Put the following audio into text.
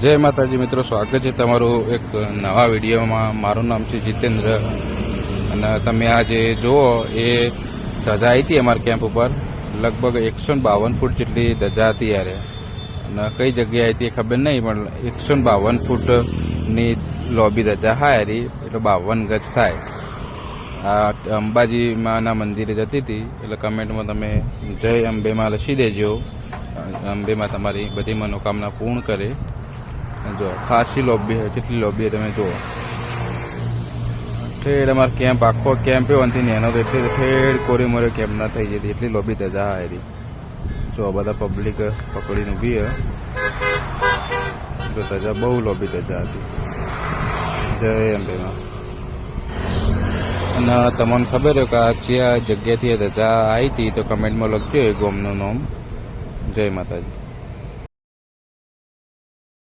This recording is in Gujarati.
જય માતાજી મિત્રો, સ્વાગત છે તમારું એક નવા વિડીયોમાં. મારું નામ છે જીતેન્દ્ર અને તમે આ જે જુઓ, એ ધજા હતી અમારા કેમ્પ ઉપર. લગભગ એકસો બાવન ફૂટ જેટલી ધજા હતી યારે. અને કઈ જગ્યાએ હતી ખબર નહીં, પણ એકસો બાવન ફૂટની લોબી ધજા હા યારી, એટલે બાવન ગજ થાય. આ અંબાજીમાંના મંદિરે જતી હતી, એટલે કમેન્ટમાં તમે જય અંબેમાં લખી દેજો. અંબેમાં તમારી બધી મનોકામના પૂર્ણ કરે. જો, ખાસી લોબી છે, કેટલી લોબી તમે જુઓ. ઠેર અમારો કેમ્પ આખો કેમ્પ એવો નથી નેનો તો એટલે ઠેર કોરી મોરે કેમ્પ ના થઈ જતી એટલી લોબી તજા હારી. જો બધા પબ્લિક પકડીને ઊભી હે તો તજા બહુ લોબી તજા હતી જય અંબેમાં અને તમને ખબર હોય કે આ જે જગ્યાથી ધજા આવી હતી તો કમેન્ટમાં લખજો એ ગોમનું નામ. જય માતાજી.